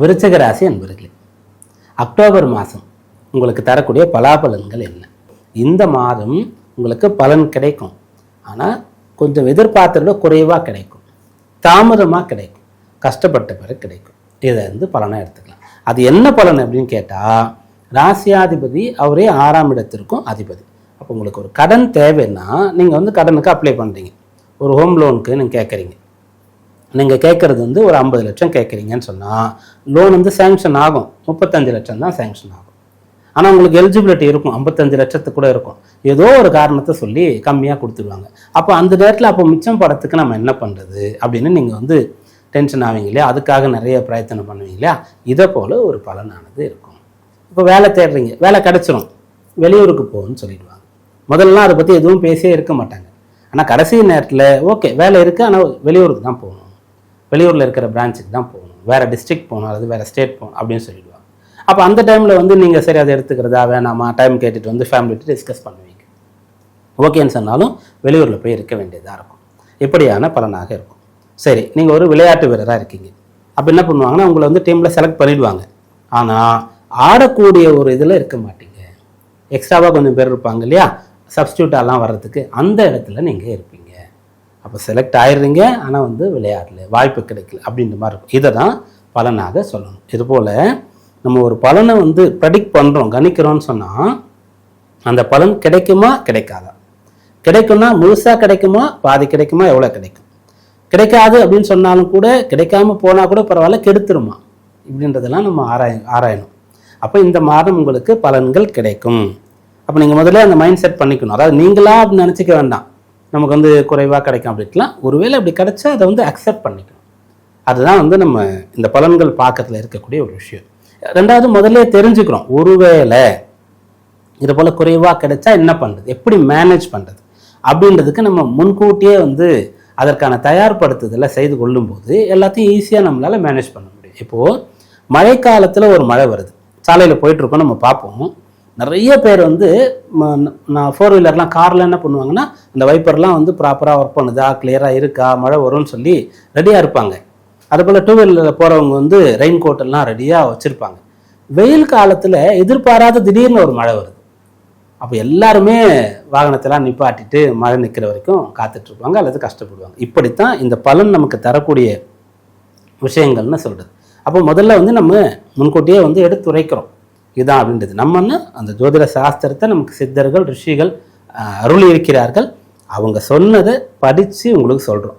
விருச்சக ராசி அன்பர்களே அக்டோபர் மாதம் உங்களுக்கு தரக்கூடிய பலாபலன்கள் என்ன? இந்த மாதம் உங்களுக்கு பலன் கிடைக்கும். ஆனால் கொஞ்சம் எதிர்பார்த்தத குறைவாக கிடைக்கும். தாமதமாக கிடைக்கும். கஷ்டப்பட்ட பிறகு கிடைக்கும். இதை வந்து பலனாக எடுத்துக்கலாம். அது என்ன பலன் அப்படின்னு கேட்டால் ராசியாதிபதி அவரே ஆறாம் இடத்திற்கும் அதிபதி. அப்போ உங்களுக்கு ஒரு கடன் தேவைன்னா நீங்கள் வந்து கடனுக்கு அப்ளை பண்ணுறீங்க ஒரு ஹோம் லோனுக்கு நீங்கள் கேட்குறீங்க நீங்கள் கேட்குறது வந்து ஒரு ஐம்பது லட்சம் கேட்குறீங்கன்னு சொன்னால் லோன் வந்து சேங்ஷன் ஆகும். முப்பத்தஞ்சு லட்சம் தான் சேங்ஷன் ஆகும். ஆனால் உங்களுக்கு எலிஜிபிலிட்டி இருக்கும். ஐம்பத்தஞ்சு லட்சத்து கூட இருக்கும். ஏதோ ஒரு காரணத்தை சொல்லி கம்மியாக கொடுத்துருவாங்க. அப்போ அந்த நேரத்தில் அப்போ மிச்சம் படத்துக்கு நம்ம என்ன பண்ணுறது அப்படின்னு நீங்கள் வந்து டென்ஷன் ஆவீங்க இல்லையா? அதுக்காக நிறைய பிரயத்தனம் பண்ணுவீங்க இல்லையா? இதை போல் ஒரு பலனானது இருக்கும். இப்போ வேலை தேடுறீங்க. வேலை கிடச்சிரும். வெளியூருக்கு போகணும்னு சொல்லிடுவாங்க. முதல்லலாம் அதை பற்றி எதுவும் பேசியே இருக்க மாட்டாங்க. ஆனால் கடைசி நேரத்தில் ஓகே வேலை இருக்குது ஆனால் வெளியூருக்கு தான் போகணும். வெளியூரில் இருக்கிற பிரான்ச்சுக்கு தான் போகணும். வேறு டிஸ்ட்ரிக்ட் போகணும் அல்லது வேறு ஸ்டேட் போகணும் அப்படின்னு சொல்லிடுவாங்க. அப்போ அந்த டைமில் வந்து நீங்கள் சரி அதை எடுத்துக்கிறதா வேணாமா டைம் கேட்டுட்டு வந்து ஃபேமிலிட்டு டிஸ்கஸ் பண்ணுவீங்க. ஓகேன்னு சொன்னாலும் வெளியூரில் போய் இருக்க வேண்டியதாக இருக்கும். இப்படியான பலனாக இருக்கும். சரி நீங்கள் ஒரு விளையாட்டு வீரராக இருக்கீங்க. அப்போ என்ன பண்ணுவாங்கன்னா உங்களை வந்து டீமில் செலக்ட் பண்ணிடுவாங்க. ஆனால் ஆடக்கூடிய ஒரு இதில் இருக்க மாட்டீங்க. எக்ஸ்ட்ராவாக கொஞ்சம் பேர் இருப்பாங்க இல்லையா? சப்ஸ்டியூட்டாலாம் வர்றதுக்கு அந்த இடத்துல நீங்கள் இருப்பீங்க. அப்போ செலக்ட் ஆயிடுறீங்க ஆனால் வந்து விளையாடல வாய்ப்பு கிடைக்கல அப்படின்ற மாதிரி இருக்கும். இதை தான் பலனாக சொல்லணும். இதுபோல் நம்ம ஒரு பலனை வந்து ப்ரெடிக்ட் பண்ணுறோம் கணிக்கிறோம்னு சொன்னால் அந்த பலன் கிடைக்குமா கிடைக்காதா? கிடைக்கும்னா முழுசாக கிடைக்குமா பாதி கிடைக்குமா எவ்வளோ கிடைக்கும்? கிடைக்காது அப்படின்னு சொன்னாலும் கூட கிடைக்காம போனால் கூட பரவாயில்ல கெடுத்துருமா? இப்படின்றதெல்லாம் நம்ம ஆராய ஆராயணும். அப்போ இந்த மாதம் உங்களுக்கு பலன்கள் கிடைக்கும். அப்போ நீங்கள் முதல்ல அந்த மைண்ட் செட் பண்ணிக்கணும். அதாவது நீங்களா அப்படி நினச்சிக்க வேண்டாம். நமக்கு வந்து குறைவாக கிடைக்கும் அப்படின்ட்டுலாம் ஒருவேளை அப்படி கிடைச்சா அதை வந்து அக்செப்ட் பண்ணிக்கணும் அதுதான் வந்து நம்ம இந்த பலன்கள் பார்க்கறதுல இருக்கக்கூடிய ஒரு விஷயம். ரெண்டாவது முதல்ல தெரிஞ்சுக்கிறோம் ஒருவேளை இது போல் குறைவாக கிடைச்சா என்ன பண்ணுறது எப்படி மேனேஜ் பண்ணுறது அப்படின்றதுக்கு நம்ம முன்கூட்டியே வந்து அதற்கான தயார்படுத்துதலை செய்து கொள்ளும்போது எல்லாத்தையும் ஈஸியாக நம்மளால் மேனேஜ் பண்ண முடியும். இப்போது மழைக்காலத்தில் ஒரு மழை வருது. சாலையில் போயிட்டுருக்கோம் நம்ம பார்ப்போம். நிறைய பேர் வந்து ம- நான் ஃபோர் வீலர்லாம் காரில் என்ன பண்ணுவாங்கன்னா இந்த வைப்பர்லாம் வந்து ப்ராப்பராக ஒர்க் பண்ணுதா. கிளியராக இருக்கா? மழை வரும்னு சொல்லி ரெடியாக இருப்பாங்க. அதுபோல் டூ வீலரில் போகிறவங்க வந்து ரெயின் கோட் எல்லாம் ரெடியாக வச்சுருப்பாங்க. வெயில் காலத்தில் எதிர்பாராத திடீர்னு ஒரு மழை வருது. அப்போ எல்லாருமே வாகனத்தெல்லாம் நிப்பாட்டிட்டு மழை நிற்கிற வரைக்கும் காத்துட்ருப்பாங்க அல்லது கஷ்டப்படுவாங்க. இப்படித்தான் இந்த பலன் நமக்கு தரக்கூடிய விஷயங்கள்னு சொல்கிறது அப்போ முதல்ல வந்து நம்ம முன்கூட்டியே வந்து எடுத்துரைக்கிறோம். இதுதான் அப்படின்றது. நம்மன்னு அந்த ஜோதிட சாஸ்திரத்தை நமக்கு சித்தர்கள் ரிஷிகள் அருள் அருளி இருக்கிறார்கள் அவங்க சொன்னதை படித்து உங்களுக்கு சொல்கிறோம்